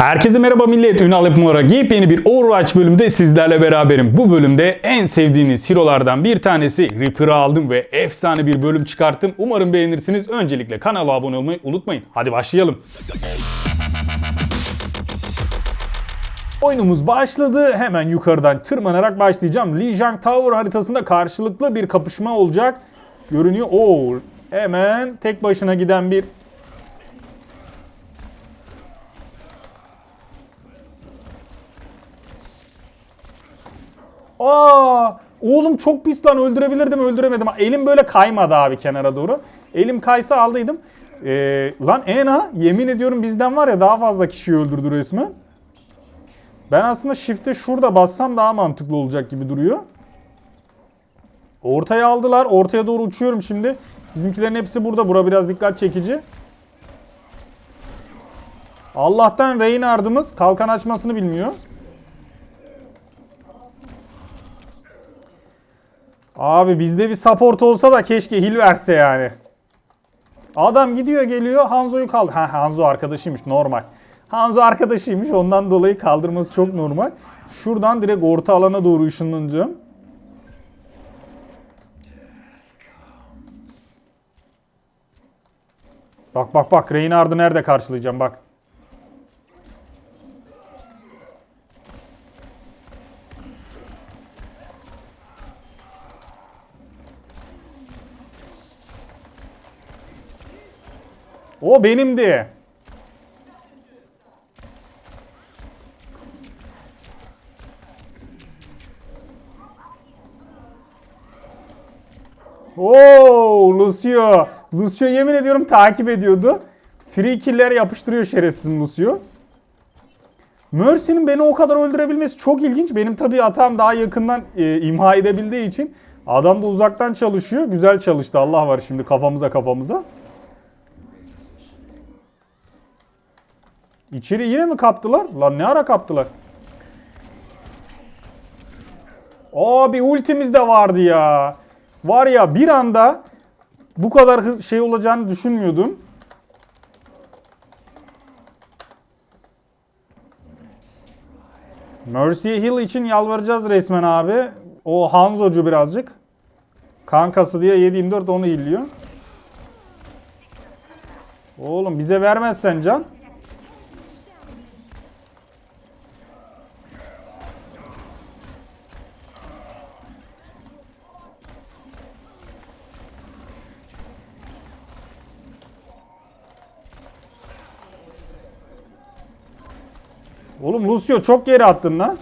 Herkese merhaba millet. Ünal yapım olarak yepyeni bir Overwatch bölümünde sizlerle beraberim. Bu bölümde en sevdiğiniz hero'lardan bir tanesi Reaper'ı aldım ve efsane bir bölüm çıkarttım. Umarım beğenirsiniz. Öncelikle kanala abone olmayı unutmayın. Hadi başlayalım. Oyunumuz başladı. Hemen yukarıdan tırmanarak başlayacağım. Lijiang Tower haritasında karşılıklı bir kapışma olacak. Görünüyor. Oo, hemen tek başına giden bir Aa, oğlum çok pis lan öldürebilirdim öldüremedim. Elim böyle kaymadı abi kenara doğru. Elim kaysa aldıydım. Ee, lan Ena yemin ediyorum bizden var ya daha fazla kişiyi öldürdü resmen. Ben aslında shift'e şurada bassam daha mantıklı olacak gibi duruyor. Ortaya aldılar. Ortaya doğru uçuyorum şimdi. Bizimkilerin hepsi burada. Bura biraz dikkat çekici. Allah'tan Reinhard'ımız kalkan açmasını bilmiyor. Abi bizde bir support olsa da keşke heal verse yani. Adam gidiyor geliyor Hanzo'yu kaldır. Ha Hanzo arkadaşıymış normal. Hanzo arkadaşıymış ondan dolayı kaldırması çok normal. Şuradan direkt orta alana doğru ışınlanacağım. Bak bak bak Reinhardt'ı nerede karşılayacağım bak. O benimdi. Oo, Lucio. Lucio yemin ediyorum takip ediyordu. Free kill'ler yapıştırıyor şerefsiz Lucio. Mercy'nin beni o kadar öldürebilmesi çok ilginç. Benim tabii hatam daha yakından e, imha edebildiği için. Adam da uzaktan çalışıyor. Güzel çalıştı. Allah var şimdi kafamıza kafamıza. İçeri yine mi kaptılar? Lan ne ara kaptılar? Abi ultimiz de vardı ya. Var ya bir anda bu kadar şey olacağını düşünmüyordum. Mercy Hill için yalvaracağız resmen abi. O Hanzocu birazcık. Kankası diye 7-24 onu hilliyor. Oğlum bize vermezsen can. Oğlum Lucio çok geri attın lan.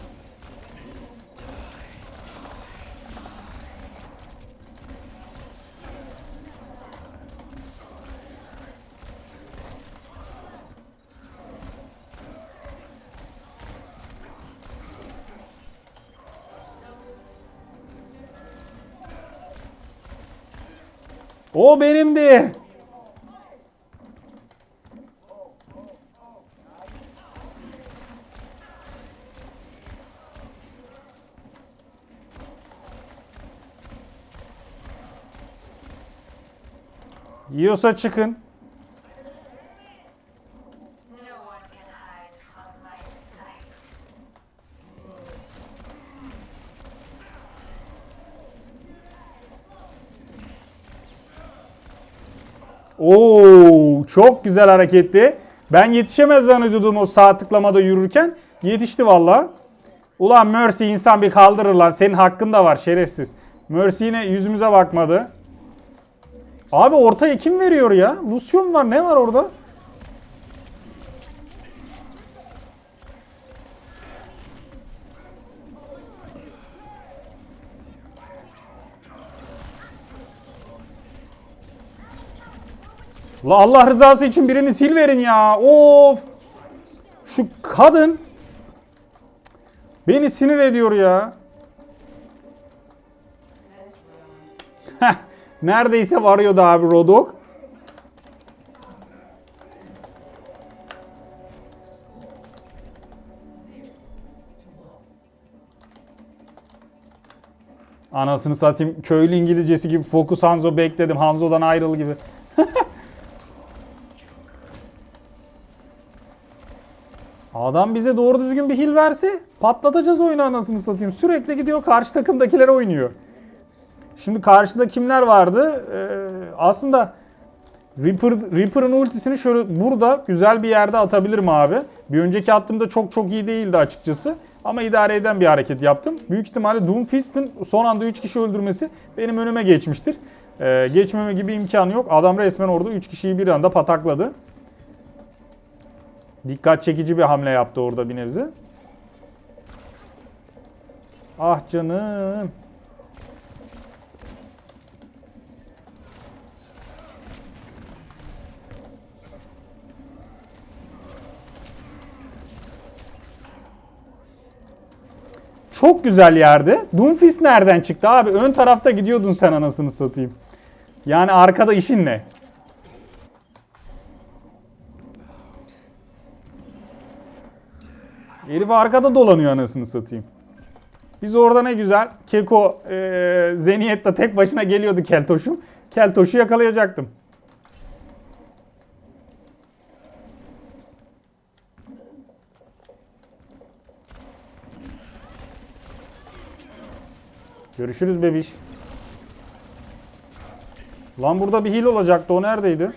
Yiyorsa çıkın. Oo, çok güzel hareketti. Ben yetişemez zannediyordum o sağ tıklamada yürürken. Yetişti valla. Ulan Mercy insan bir kaldırır lan. Senin hakkın da var şerefsiz. Mercy yine yüzümüze bakmadı. Abi ortaya kim veriyor ya? Lucio mu var? Ne var orada? La Allah rızası için birini sil verin ya. Of. Şu kadın beni sinir ediyor ya. Heh, Neredeyse varıyordu abi Rodok. Anasını satayım. Köylü İngilizcesi gibi Focus Hanzo bekledim. Hanzo'dan ayrıl gibi. Adam bize doğru düzgün bir heal verse patlatacağız oyunu anasını satayım. Sürekli gidiyor karşı takımdakiler oynuyor. Şimdi karşıda kimler vardı? Ee, aslında Reaper, Reaper'ın ultisini şöyle burada güzel bir yerde atabilirim abi. Bir önceki attığımda çok çok iyi değildi açıkçası. Ama idare eden bir hareket yaptım. Büyük ihtimalle Doomfist'in son anda 3 kişi öldürmesi benim önüme geçmiştir. Ee, geçmeme gibi imkanı yok. Adam resmen orada 3 kişiyi bir anda patakladı. Dikkat çekici bir hamle yaptı orada bir nebze. Ah canım. Çok güzel yerde. Doomfist nereden çıktı abi? Ön tarafta gidiyordun sen anasını satayım. Yani arkada işin ne? Herif arkada dolanıyor anasını satayım. Biz orada ne güzel Keko e, Zeniyet'te tek başına geliyordu Keltoş'um. Keltoş'u yakalayacaktım. Görüşürüz bebiş. Lan burada bir hile olacaktı. O neredeydi?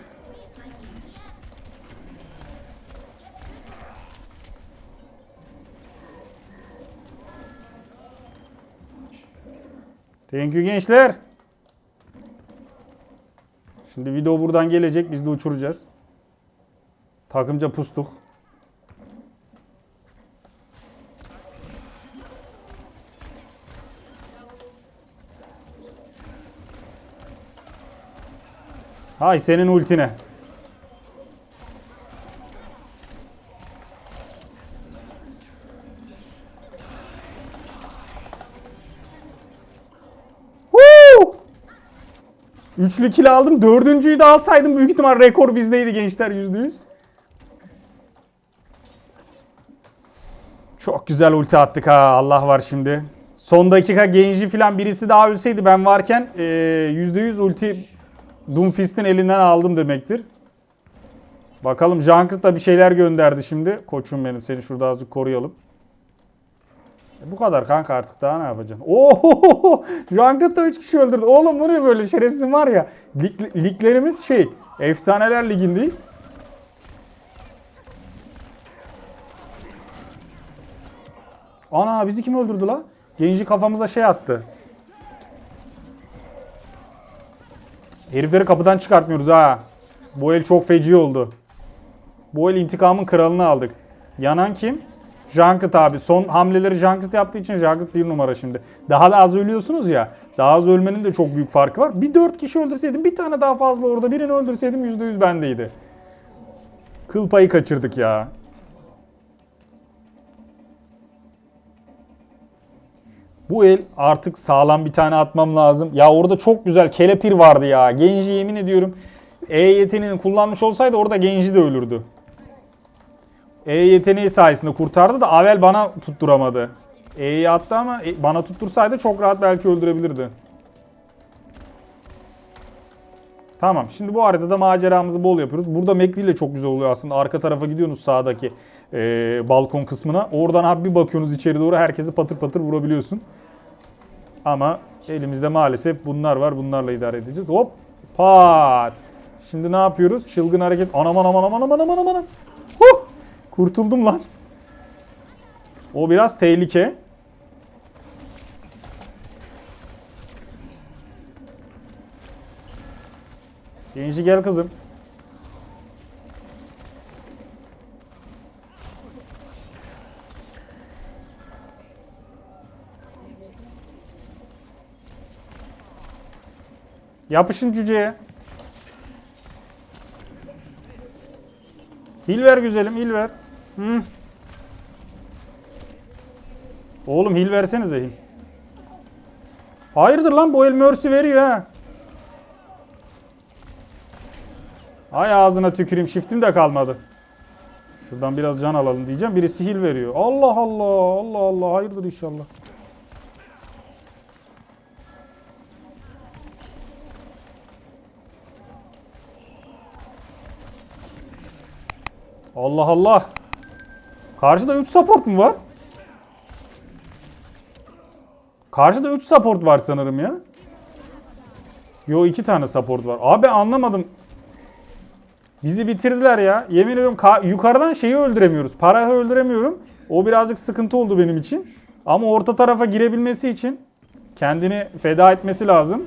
Thank you gençler. Şimdi video buradan gelecek. Biz de uçuracağız. Takımca pustuk. Hay senin ultine. Woo! Üçlü kill aldım. Dördüncüyü de alsaydım büyük ihtimal rekor bizdeydi gençler %100. Çok güzel ulti attık ha. Allah var şimdi. Son dakika Genji falan birisi daha ölseydi ben varken eee, %100 ulti Doomfist'in elinden aldım demektir. Bakalım Junkrat da bir şeyler gönderdi şimdi. Koçum benim seni şurada azıcık koruyalım. E bu kadar kanka artık daha ne yapacaksın? Oo! Junkrat da 3 kişi öldürdü. Oğlum bu ne böyle şerefsiz var ya. Lig, liglerimiz şey efsaneler ligindeyiz. Ana bizi kim öldürdü la? Genci kafamıza şey attı. Herifleri kapıdan çıkartmıyoruz ha. Bu el çok feci oldu. Bu el intikamın kralını aldık. Yanan kim? Junkrat abi. Son hamleleri Junkrat yaptığı için Junkrat bir numara şimdi. Daha da az ölüyorsunuz ya. Daha az ölmenin de çok büyük farkı var. Bir dört kişi öldürseydim bir tane daha fazla orada birini öldürseydim %100 bendeydi. Kıl payı kaçırdık ya. Bu el artık sağlam bir tane atmam lazım. Ya orada çok güzel kelepir vardı ya. Genji yemin ediyorum. E yeteneğini kullanmış olsaydı orada Genji de ölürdü. E yeteneği sayesinde kurtardı da Avel bana tutturamadı. E'yi attı ama e- bana tuttursaydı çok rahat belki öldürebilirdi. Tamam şimdi bu haritada maceramızı bol yapıyoruz. Burada McVie ile çok güzel oluyor aslında. Arka tarafa gidiyorsunuz sağdaki e, balkon kısmına. Oradan abi bir bakıyorsunuz içeri doğru herkesi patır patır vurabiliyorsun. Ama elimizde maalesef bunlar var. Bunlarla idare edeceğiz. Hop pat. Şimdi ne yapıyoruz? Çılgın hareket. Anam anam anam anam anam anam anam. Huh! Kurtuldum lan. O biraz tehlike. Genci gel kızım. Yapışın cüceye. Hil ver güzelim, hil ver. Hı. Oğlum hil versenize hil. Hayırdır lan bu el mercy veriyor ha. Ay ağzına tüküreyim. Shiftim de kalmadı. Şuradan biraz can alalım diyeceğim. Birisi hil veriyor. Allah Allah. Allah Allah. Hayırdır inşallah. Allah Allah. Karşıda 3 support mu var? Karşıda 3 support var sanırım ya. Yo 2 tane support var. Abi anlamadım. Bizi bitirdiler ya. Yemin ediyorum ka- yukarıdan şeyi öldüremiyoruz. Parayı öldüremiyorum. O birazcık sıkıntı oldu benim için. Ama orta tarafa girebilmesi için kendini feda etmesi lazım.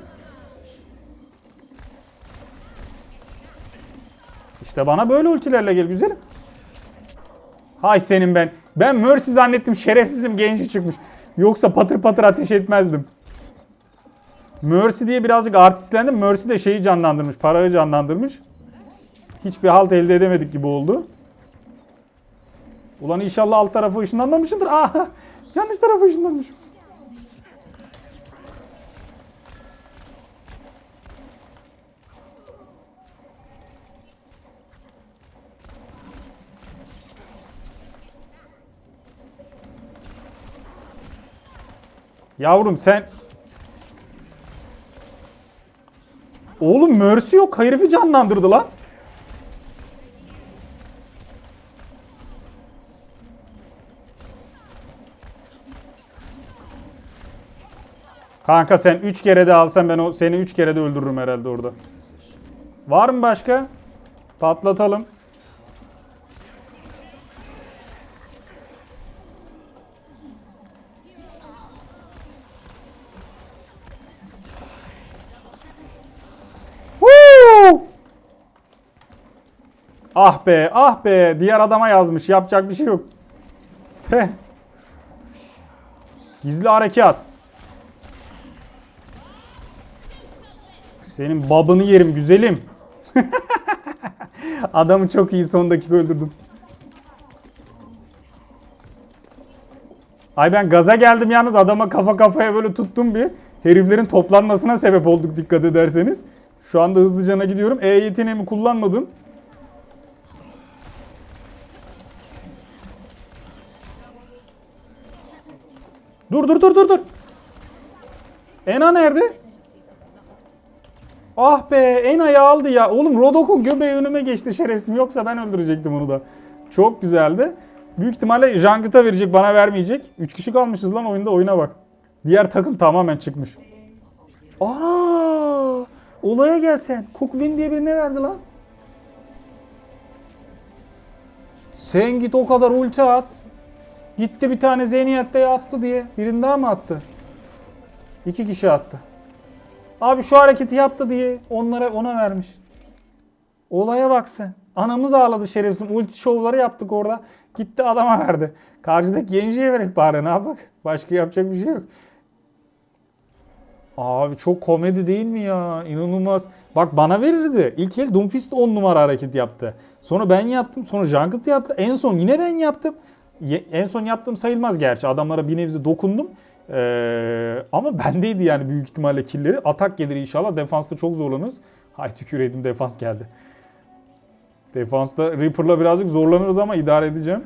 İşte bana böyle ultilerle gel güzelim. Hay senin ben. Ben Mercy zannettim şerefsizim genci çıkmış. Yoksa patır patır ateş etmezdim. Mercy diye birazcık artistlendim. Mercy de şeyi canlandırmış. Parayı canlandırmış. Hiçbir halt elde edemedik gibi oldu. Ulan inşallah alt tarafa ışınlanmamışımdır. Aa, yanlış tarafa ışınlanmışım. Yavrum sen... Oğlum Mercy yok. Herifi canlandırdı lan. Kanka sen 3 kere de alsan ben o seni 3 kere de öldürürüm herhalde orada. Var mı başka? Patlatalım. Ah be, ah be. Diğer adama yazmış. Yapacak bir şey yok. Teh. Gizli harekat. Senin babını yerim güzelim. Adamı çok iyi son dakika öldürdüm. Ay ben gaza geldim yalnız adama kafa kafaya böyle tuttum bir. Heriflerin toplanmasına sebep olduk dikkat ederseniz. Şu anda hızlıcana gidiyorum. E yeteneğimi kullanmadım. Dur dur dur dur dur. Ena nerede? Ah be Ena'yı aldı ya. Oğlum Rodok'un göbeği önüme geçti şerefsim. Yoksa ben öldürecektim onu da. Çok güzeldi. Büyük ihtimalle Jangut'a verecek bana vermeyecek. 3 kişi kalmışız lan oyunda oyuna bak. Diğer takım tamamen çıkmış. Aa! Olaya gel sen. Cookvin diye birine verdi lan. Sen git o kadar ulti at. Gitti bir tane Zeniyet'te attı diye. Birini daha mı attı? İki kişi attı. Abi şu hareketi yaptı diye onlara ona vermiş. Olaya bak sen. Anamız ağladı şerefsiz. Ulti şovları yaptık orada. Gitti adama verdi. Karşıdaki Genji'ye verek bari ne yapak? Başka yapacak bir şey yok. Abi çok komedi değil mi ya? İnanılmaz. Bak bana verirdi. İlk el Doomfist 10 numara hareket yaptı. Sonra ben yaptım. Sonra Junket yaptı. En son yine ben yaptım. En son yaptığım sayılmaz gerçi. Adamlara bir nebze dokundum. Ee, ama bendeydi yani büyük ihtimalle killeri. Atak gelir inşallah. Defansta çok zorlanırız. Hay tüküreydim defans geldi. Defansta Reaper'la birazcık zorlanırız ama idare edeceğim.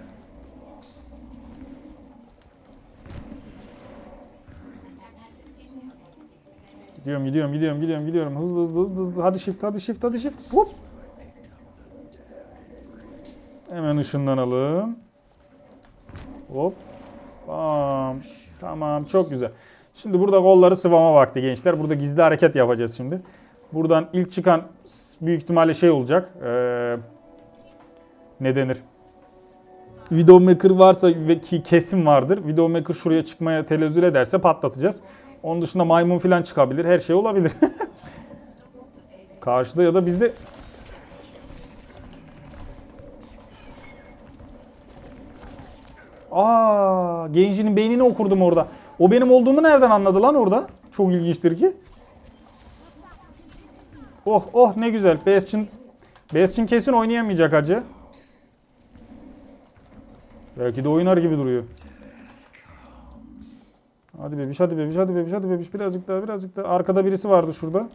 Gidiyorum, gidiyorum, gidiyorum, gidiyorum, gidiyorum. Hızlı, hızlı, hızlı, hızlı. Hadi shift, hadi shift, hadi shift. Hop. Hemen ışınlanalım. Hop. Bam. Tamam, çok güzel. Şimdi burada kolları sıvama vakti gençler. Burada gizli hareket yapacağız şimdi. Buradan ilk çıkan büyük ihtimalle şey olacak. Ee, ne denir? Widowmaker varsa ve ki kesim vardır. Widowmaker şuraya çıkmaya telezzül ederse patlatacağız. Onun dışında maymun falan çıkabilir. Her şey olabilir. Karşıda ya da bizde Aa, Genji'nin beynini okurdum orada. O benim olduğumu nereden anladı lan orada? Çok ilginçtir ki. Oh oh ne güzel. Bastion Bastion kesin oynayamayacak acı. Belki de oynar gibi duruyor. Hadi bebiş, hadi bebiş, hadi bebiş, hadi bebiş. Birazcık daha, birazcık daha. Arkada birisi vardı şurada.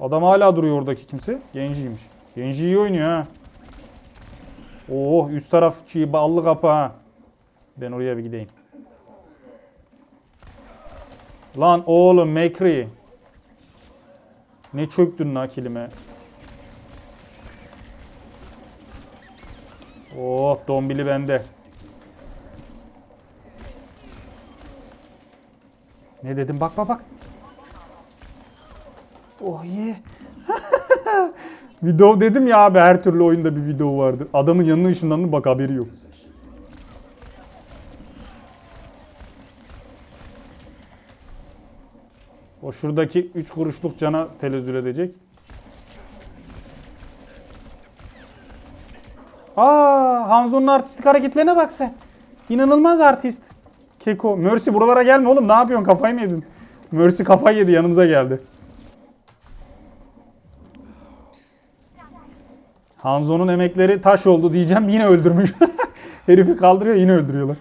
Adam hala duruyor oradaki kimse. Genji'ymiş. Genji iyi oynuyor ha. Oh üst taraf çiğ ballı kapı ha. Ben oraya bir gideyim. Lan oğlum Mekri. Ne çöktün nakilime. Oh dombili bende. Ne dedim bak bak bak. Oh ye. Video dedim ya abi her türlü oyunda bir video vardır. Adamın yanına ışınlandı bak haberi yok. O şuradaki 3 kuruşluk cana telezzül edecek. Aa, Hanzo'nun artistik hareketlerine bak sen. İnanılmaz artist. Keko. Mercy buralara gelme oğlum. Ne yapıyorsun? Kafayı mı yedin? Mercy kafayı yedi. Yanımıza geldi. Hanzo'nun emekleri taş oldu diyeceğim. Yine öldürmüş. Herifi kaldırıyor. Yine öldürüyorlar.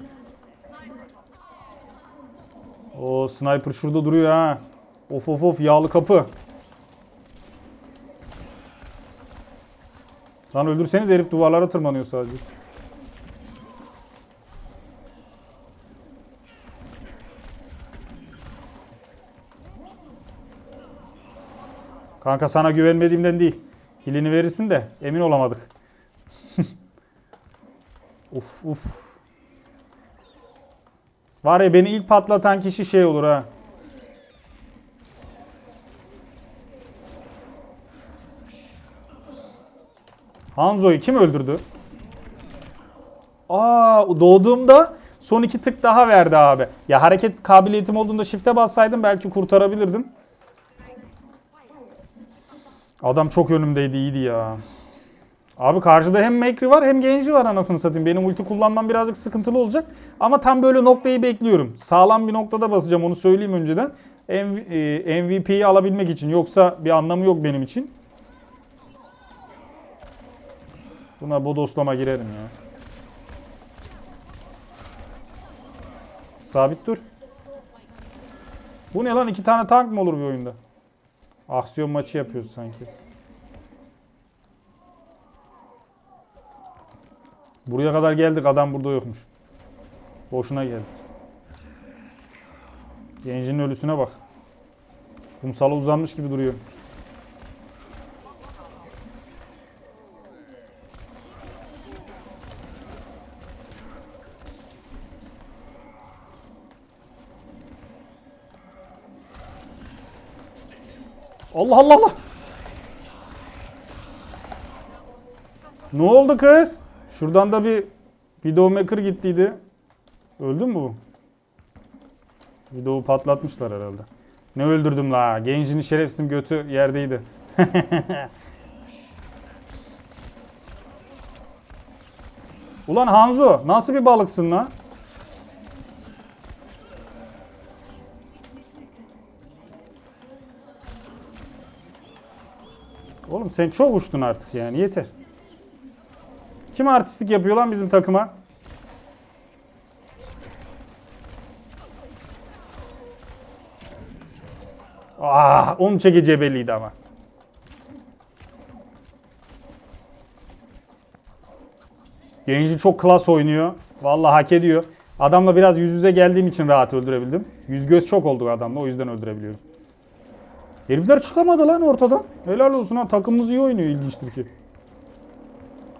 O sniper şurada duruyor ha. Of of of yağlı kapı. Lan öldürseniz herif duvarlara tırmanıyor sadece. Kanka sana güvenmediğimden değil. Hilini verirsin de emin olamadık. uf uf. Var ya beni ilk patlatan kişi şey olur ha. Hanzo'yu kim öldürdü? Aa doğduğumda son iki tık daha verdi abi. Ya hareket kabiliyetim olduğunda shift'e bassaydım belki kurtarabilirdim. Adam çok önümdeydi iyiydi ya. Abi karşıda hem Mekri var hem Genji var anasını satayım. Benim ulti kullanmam birazcık sıkıntılı olacak. Ama tam böyle noktayı bekliyorum. Sağlam bir noktada basacağım onu söyleyeyim önceden. MV, e, MVP'yi alabilmek için. Yoksa bir anlamı yok benim için. Buna bodoslama girerim ya. Sabit dur. Bu ne lan? iki tane tank mı olur bir oyunda? Aksiyon maçı yapıyoruz sanki. Buraya kadar geldik adam burada yokmuş. Boşuna geldik. Gencin ölüsüne bak. Kumsala uzanmış gibi duruyor. Allah Allah Allah. Ne oldu kız? Şuradan da bir video maker gittiydi. Öldü mü bu? Videoyu patlatmışlar herhalde. Ne öldürdüm la? Gencini şerefsizim götü yerdeydi. Ulan Hanzo nasıl bir balıksın lan? Sen çok uçtun artık yani yeter. Kim artistlik yapıyor lan bizim takıma? Ah, onun çekeceği belliydi ama. Genci çok klas oynuyor. Vallahi hak ediyor. Adamla biraz yüz yüze geldiğim için rahat öldürebildim. Yüz göz çok oldu adamla o yüzden öldürebiliyorum. Herifler çıkamadı lan ortadan. Helal olsun ha takımımız iyi oynuyor ilginçtir ki.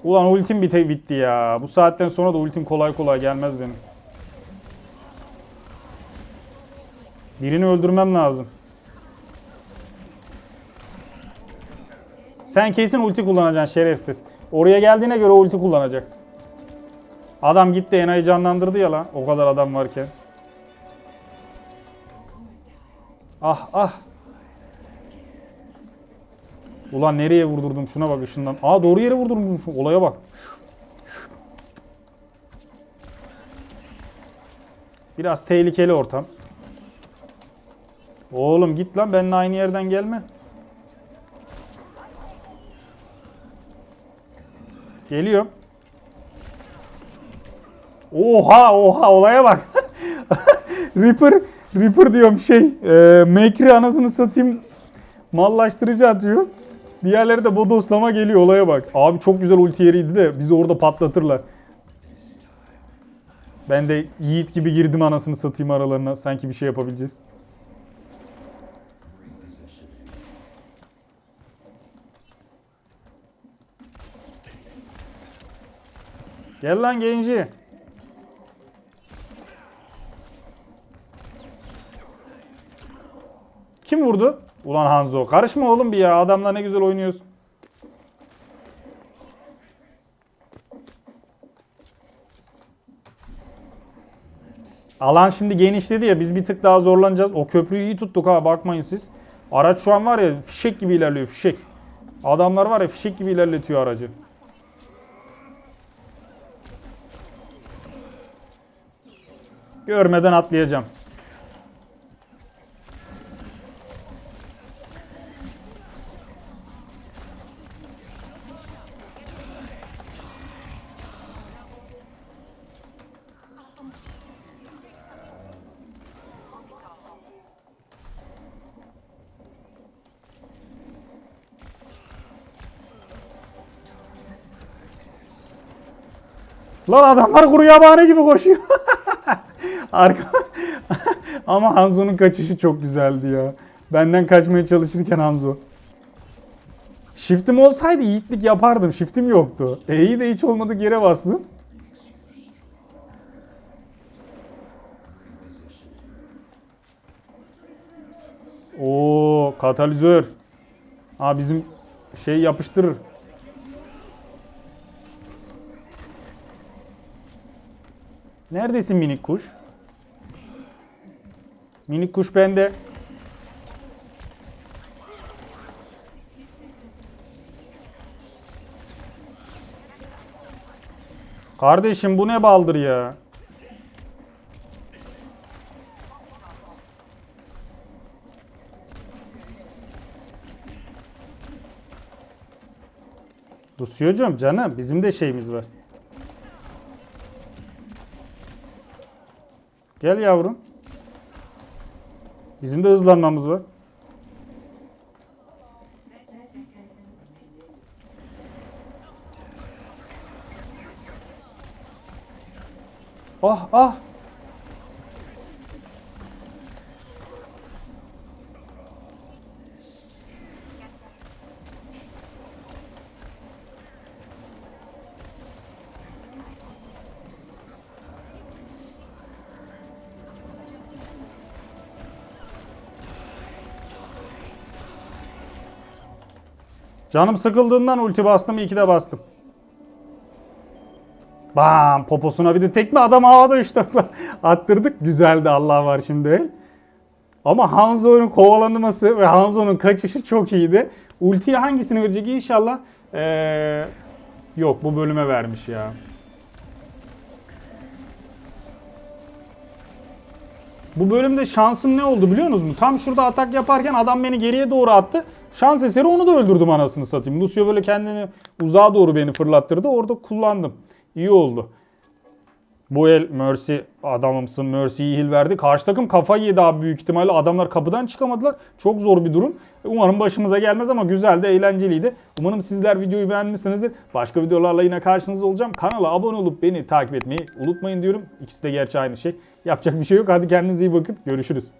Ulan ultim bite bitti ya. Bu saatten sonra da ultim kolay kolay gelmez benim. Birini öldürmem lazım. Sen kesin ulti kullanacaksın şerefsiz. Oraya geldiğine göre ulti kullanacak. Adam gitti Ena'yı canlandırdı ya lan. O kadar adam varken. Ah ah. Ulan nereye vurdurdum şuna bak ışından. Aa doğru yere vurdurmuşum. Olaya bak. Biraz tehlikeli ortam. Oğlum git lan benimle aynı yerden gelme. Geliyorum. Oha oha olaya bak. Reaper Reaper diyorum şey. E, Maker'i anasını satayım. Mallaştırıcı atıyor. Diğerleri de bodoslama geliyor olaya bak. Abi çok güzel ulti yeriydi de bizi orada patlatırlar. Ben de Yiğit gibi girdim anasını satayım aralarına. Sanki bir şey yapabileceğiz. Gel lan genci. Kim vurdu? Ulan Hanzo. Karışma oğlum bir ya. Adamla ne güzel oynuyoruz. Alan şimdi genişledi ya biz bir tık daha zorlanacağız. O köprüyü iyi tuttuk ha bakmayın siz. Araç şu an var ya fişek gibi ilerliyor fişek. Adamlar var ya fişek gibi ilerletiyor aracı. Görmeden atlayacağım. Lan adamlar kuru yabani gibi koşuyor. Arka... Ama Hanzo'nun kaçışı çok güzeldi ya. Benden kaçmaya çalışırken Hanzo. Shift'im olsaydı yiğitlik yapardım. Shift'im yoktu. E'yi de hiç olmadık yere bastım. Oo katalizör. Ha bizim şey yapıştırır. Neredesin minik kuş? Minik kuş bende. Kardeşim bu ne baldır ya? Dusyocuğum canım bizim de şeyimiz var. Gel yavrum. Bizim de hızlanmamız var. Ah ah. Canım sıkıldığından ulti bastım, iki de bastım. Bam! Poposuna bir de tekme adam havada üç takla attırdık. Güzeldi Allah var şimdi. Ama Hanzo'nun kovalanması ve Hanzo'nun kaçışı çok iyiydi. Ultiyi hangisini verecek inşallah? Ee, yok bu bölüme vermiş ya. Bu bölümde şansım ne oldu biliyor musunuz? Tam şurada atak yaparken adam beni geriye doğru attı. Şans eseri onu da öldürdüm anasını satayım. Lucio böyle kendini uzağa doğru beni fırlattırdı. Orada kullandım. İyi oldu. Bu el Mercy adamımsın. Mercy'yi heal verdi. Karşı takım kafayı yedi abi büyük ihtimalle. Adamlar kapıdan çıkamadılar. Çok zor bir durum. Umarım başımıza gelmez ama güzeldi, eğlenceliydi. Umarım sizler videoyu beğenmişsinizdir. Başka videolarla yine karşınızda olacağım. Kanala abone olup beni takip etmeyi unutmayın diyorum. İkisi de gerçi aynı şey. Yapacak bir şey yok. Hadi kendinize iyi bakın. Görüşürüz.